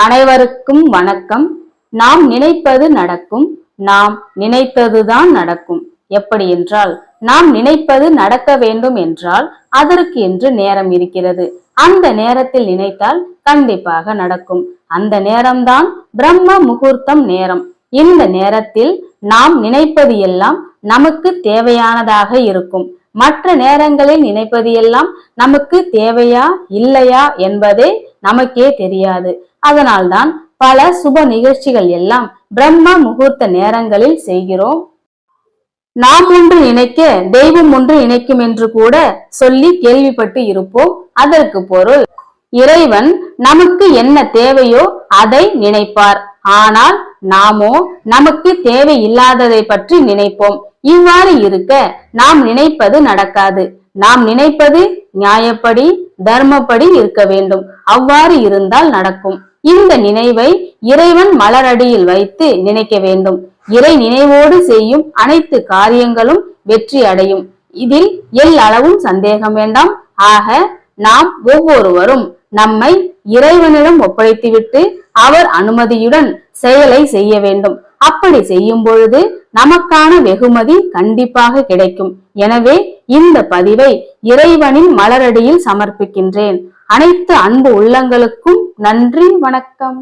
அனைவருக்கும் வணக்கம். நாம் நினைப்பது நடக்கும் நாம் நினைத்ததுதான் நடக்கும். எப்படி என்றால் நாம் நினைப்பது நடக்க வேண்டும் என்றால் அதற்கு என்று நேரம் இருக்கிறது. அந்த நேரத்தில் நினைத்தால் கண்டிப்பாக நடக்கும். அந்த நேரம்தான் பிரம்ம முகூர்த்தம் நேரம். இந்த நேரத்தில் நாம் நினைப்பது எல்லாம் நமக்கு தேவையானதாக இருக்கும். மற்ற நேரங்களில் நினைப்பது எல்லாம் நமக்கு தேவையா இல்லையா என்பதே நமக்கே தெரியாது. அதனால்தான் பல சுப நிகழ்ச்சிகள் எல்லாம் பிரம்ம முகூர்த்த நேரங்களில் செய்கிறோம். நாம் ஒன்று நினைக்க தெய்வம் ஒன்று நினைக்கும் என்று கூட சொல்லி கேள்விப்பட்டு இருப்போம். அதற்கு பொருள் இறைவன் நமக்கு என்ன தேவையோ அதை நினைப்பார். ஆனால் நாமோ நமக்கு தேவை இல்லாததை பற்றி நினைப்போம். இவ்வாறு இருக்க நாம் நினைப்பது நடக்காது. நாம் நினைப்பது நியாயப்படி தர்மப்படி இருக்க வேண்டும். அவ்வாறு இருந்தால் நடக்கும். இந்த நினைவை இறைவன் மலரடியில் வைத்து நினைக்க வேண்டும். இறை நினைவோடு செய்யும் அனைத்து காரியங்களும் வெற்றி அடையும். இதில் எல்லளவும் சந்தேகம் வேண்டாம். ஆக நாம் ஒவ்வொருவரும் நம்மை இறைவனிடம் ஒப்படைத்துவிட்டு அவர் அனுமதியுடன் செயலை செய்ய வேண்டும். அப்படி செய்யும் பொழுது நமக்கான வெகுமதி கண்டிப்பாக கிடைக்கும். எனவே இந்த பதிவை இறைவனின் மலரடியில் சமர்ப்பிக்கின்றேன். அனைத்து அன்பு உள்ளங்களுக்கும் நன்றி வணக்கம்.